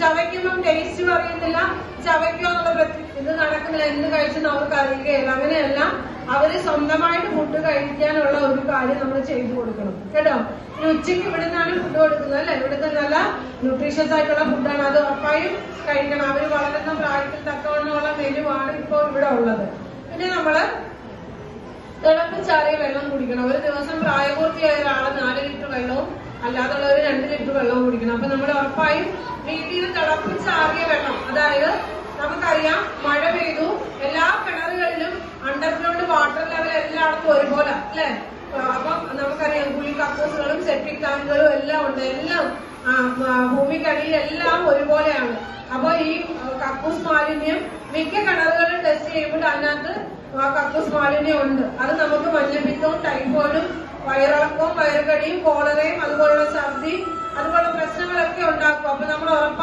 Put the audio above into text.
ചവയ്ക്കുമ്പം ടേസ്റ്റും അറിയുന്നില്ല. ചവയ്ക്കോ എന്നുള്ള ഇത് നടക്കുന്നില്ല. എന്ത് കഴിച്ചെന്ന് അവർക്ക് അറിയുകയില്ല. അങ്ങനെയല്ല അവർ സ്വന്തമായിട്ട് ഫുഡ് കഴിക്കാനുള്ള ഒരു കാര്യം നമ്മൾ ചെയ്തു കൊടുക്കണം. കേട്ടോ? ഇനി ഉച്ചയ്ക്ക് ഇവിടെ നിന്നാണ് ഫുഡ് കൊടുക്കുന്നത് അല്ലെ? ഇവിടുത്തെ നല്ല ന്യൂട്രീഷ്യസ് ആയിട്ടുള്ള ഫുഡാണ് അത് ഉറപ്പായും കഴിക്കണം. അവർ വളരുന്ന പ്രായത്തിൽ തക്കവണ്ണമുള്ള മെനുവാണ് ഇപ്പോൾ ഇവിടെ ഉള്ളത്. പിന്നെ നമ്മൾ തിളപ്പിച്ചാറിയ വെള്ളം കുടിക്കണം. ഒരു ദിവസം പ്രായപൂർത്തിയായ ഒരാൾ നാല് ലിറ്റർ വെള്ളവും വെള്ളവും കുടിക്കണം അപ്പൊ നമ്മൾ ഉറപ്പായും വീട്ടിൽ നിന്ന് തിളപ്പിച്ചാറിയ വെള്ളം അതായത് നമുക്കറിയാം മഴ പെയ്തു. എല്ലാ കിണറുകളിലും അണ്ടർഗ്രൗണ്ട് വാട്ടർ ലെവൽ എല്ലായിടത്തും ഒരുപോലെ അല്ലെ? അപ്പം നമുക്കറിയാം കുളി കക്കൂസുകളും സെപ്റ്റിക് ടാങ്കുകളും എല്ലാം ഉണ്ട്. എല്ലാം ഭൂമിക്കടിയിൽ എല്ലാം ഒരുപോലെയാണ്. അപ്പൊ ഈ കക്കൂസ് മാലിന്യം മിക്ക കിണറുകളിലും ടെസ്റ്റ് ചെയ്യുമ്പോൾ അതിനകത്ത് കക്കൂസ് മാലിന്യം ഉണ്ട്. അത് നമുക്ക് വയറുകടിയും കോളറയും അതുപോലുള്ള ഛർദി അതുപോലെ പ്രശ്നം